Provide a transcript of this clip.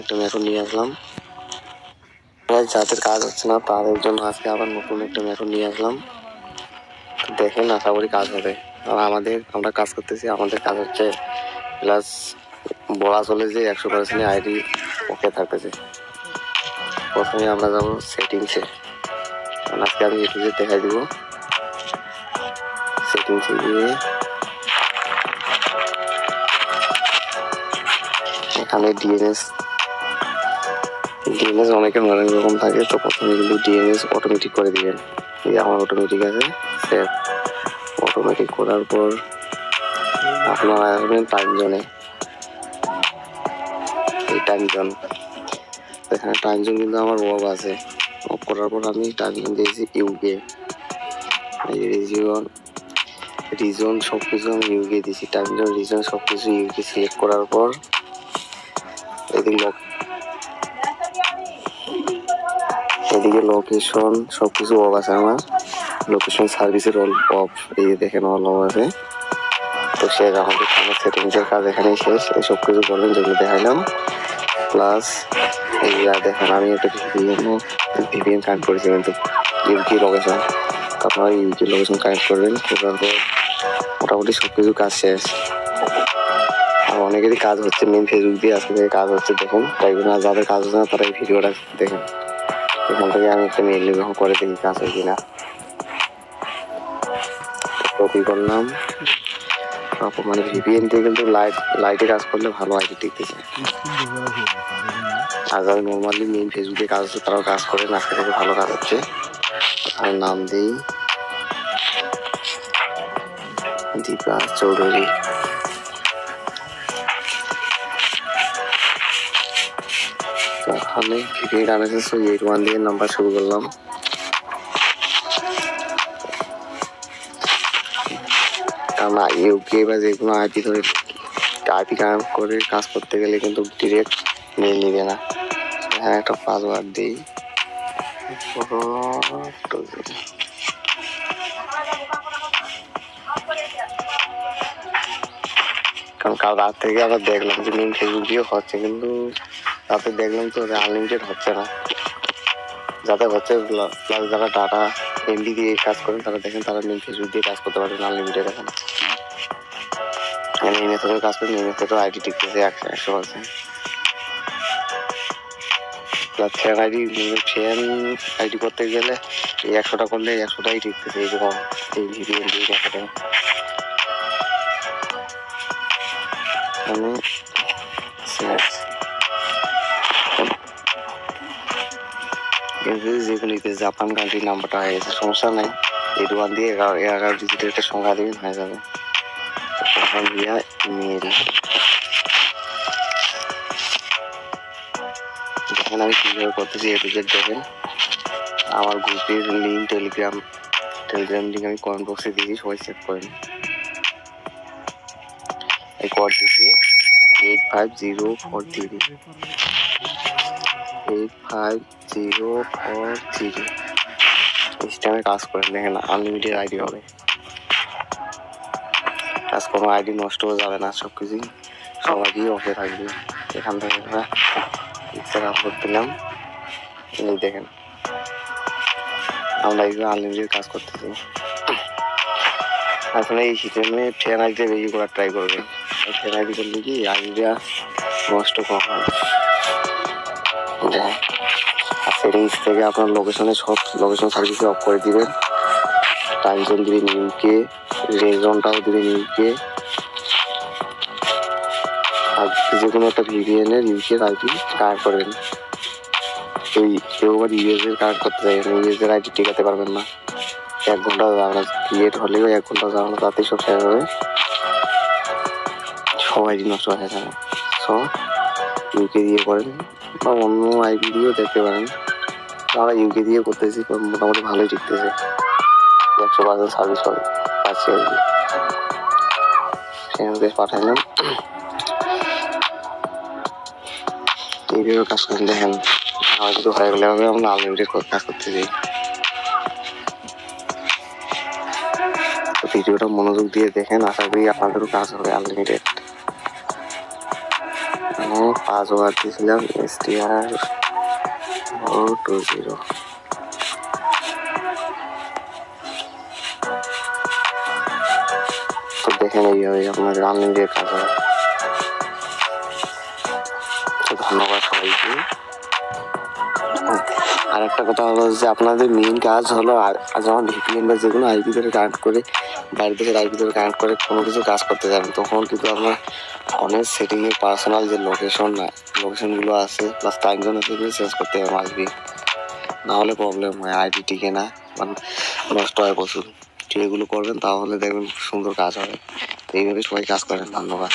একটা মেশো নিয়ে আসলাম। যাদের কাজ হচ্ছে না, তাদের জন্য আজকে আবার নতুন একটা মেশো নিয়ে আসলাম। দেখেন, আশা করি কাজ হবে। আর আমাদের, আমরা কাজ করতেছি, আমাদের কাজ হচ্ছে প্লাস বলা চলে যে একশো পার্সেন্ট আইডি ওকে থাকতেছে। প্রথমে আমরা যাব সেটিংসে আজকে আমি ইউটিউবে দেখাই দিব। সেটিংসে গিয়ে এখানে ডিএনএস ডিএনএস অনেকের অনেক রকম থাকে, তো প্রথমে কিন্তু ডিএনএস অটোমেটিক করে দিবেন এই আমার অটোমেটিক আছে অটোমেটিক করার পর আপনারা আসবেন টাইম জোনে এই টাইম জোন এখানে টাইম জোন কিন্তু আমার অফ আছে। অফ করার পর আমি টাইম জোন দিয়েছি ইউকে রিজিয়ন রিজন সব কিছু আমি ইউকে দিয়েছি। টাইম জোন রিজন সব কিছু ইউকে সিলেক্ট করার পর এদিকে লক এদিকে লোকেশন সব কিছু অফ আছে আমার। লোকেশন সার্ভিসের অল অফ এই দেখেন অল অফ আছে। তো সে আমাদের সেটিংসের কাজ এখানেই শেষ, এই সব কিছু করবেন যেগুলো দেখাইলাম। প্লাস এই দেখেন, আমি একটা ভিপিএন ভিপিএন কানেক্ট করেছি, কিন্তু ইউকি লোকেশন আপনারা ইউকি লোকেশন কানেক্ট করবেন করার পর মোটামুটি সব কিছু কাজ শেষ। আর অনেকেরই কাজ হচ্ছে মেন ফেসবুক দিয়ে আজকে কাজ হচ্ছে, দেখুন। তাই জন্য যাদের কাজ হচ্ছে না, তারা এই ভিডিওটা দেখেন। এখান থেকে আমি একটা মেল নির্বাহ করে দেখি কাজ হয় কিনা? কপি করলাম। মানে ভিপিএন দিয়ে কিন্তু লাইট লাইটে কাজ করলে ভালো আইডি টিকতেছে আর যারা নর্মালি মেন ফেসবুকে কাজ হচ্ছে তারাও কাজ করে আজকে থেকে ভালো কাজ হচ্ছে। আর নাম দিই দীপা চৌধুরী। আমি ভিডিও এইট ওয়ান দিয়ে নাম্বার শুরু করলাম। কারণ ইউকে বা যে কোনো আইপি ধরে আইপি কানেক্ট করে কাজ করতে গেলে কিন্তু ডিরেক্ট মেল নিবে না। হ্যাঁ একটা পাসওয়ার্ড দিই। কারণ কাল রাত থেকে আবার দেখলাম যে মেন ফেসবুক দিয়ে হচ্ছে, কিন্তু রাতে দেখলাম তো আনলিমিটেড হচ্ছে না। যাতে হচ্ছে প্লাস যারা ডাটা এমবি দিয়ে কাজ করেন তারা দেখেন তারা মেন ফেসবুক দিয়ে কাজ করতে পারেন আনলিমিটেড এখন। মানে এই মেথডের কাজ করেন এই মেথডের আইডি টিকতেছে একশো একশো percent plus fan ID fan ID করতে গেলে এই একশোটা করলে একশোটাই টিকতেছে এইরকম এই ভিডিও দিয়ে একশোটা কিন্তু যে কোনো জাপান কান্ট্রির নাম্বারটা হয়ে গেছে সমস্যা নাই এই দোকান দিয়ে এগারো এগারো ডিজিটের একটা সংখ্যা দিবেন হয়ে যাবে দিয়া ইমেল দেখেন আমি কীভাবে করতেছি এ টু দেখেন। আমার গ্রুপের লিঙ্ক টেলিগ্রাম টেলিগ্রাম লিঙ্ক আমি কমেন্ট বক্সে দিয়েছি সবাই চেক করেন। এই কোড দিয়েছি eight five zero four three eight five zero four three সিস্টেমে কাজ করেন দেখেন আনলিমিটেড আইডি হবে। কাজ কোনো আইডি নষ্ট হয়ে যাবে না সব কিছুই সবাইই ওকে থাকবে। এখান থেকে আমরা পিকচার আপলোড দিলাম। দেখেন, আমরা এইভাবে আনলিমিটেড কাজ করতেছি। এখন এই সিস্টেমে ফ্যান আইডিটা বেশি করার ট্রাই করবেন আইডি করলে কি? আইডিটা নষ্ট কম হয় সেটিংস থেকে আপনার লোকেশনে সব লোকেশন সার্ভিসে অফ করে দিবেন। টাইম জোন দিবেন ইউকে রেজনটাও দিবেন ইউকে আর যে কোনো একটা ভিভিএনের ইউকে আইডি কানেক্ট করবেন। এই কেউ আবার ইউএস এর কানেক্ট করতে চাইবেন ইউএস এর আইডি টিকাতে পারবেন না। এক ঘণ্টা না ক্রিয়েট হলেও এক ঘণ্টা না তাতেই সব শেষ হবে। সব আইডি নষ্ট হয়ে যাবে সো ইউকে দিয়ে করেন বা অন্য আইডি দিয়েও দেখতে পারেন। আমরা ইউকে দিয়ে করতেছি মোটামুটি ভালোই টিকতেছে। একশো পার্সেন্ট সার্ভিস পাবে পাচ্ছি আর কি। সেখানে বেশ পাঠাইলাম এইভাবে কাজ করেন, দেখেন। আমার কিছু হয়ে গেলে হবে আমরা আনলিমিটেড কাজ করতেছি তো ভিডিওটা মনোযোগ দিয়ে দেখেন, আশা করি আপনাদেরও কাজ হবে আনলিমিটেড মানে পাঁচ ওভার দিয়েছিলাম S T R O two zero তো দেখে নেই হবে আপনার আনলিমিটেড কাজ হবে তো ধন্যবাদ সবাইকে আর একটা কথা হলো যে আপনাদের মেইন কাজ হলো যখন ভিপিএন বা যে কোনো আইপি ধরে কানেক্ট করে বাইরে থেকে আইপি ধরে কানেক্ট করে কোনো কিছু কাজ করতে যাবেন, তখন কিন্তু আপনার অনেক সেটিংয়ে পার্সোনাল যে লোকেশন না লোকেশনগুলো আছে প্লাস টাইম জোন আছে সেগুলো চেঞ্জ করতে হবে মাসবি না হলে প্রবলেম হয় আইডি টিকে না মানে নষ্ট হয় প্রচুর। এগুলো করবেন তাহলে দেখবেন সুন্দর কাজ হবে। এইভাবে সবাই কাজ করেন, ধন্যবাদ।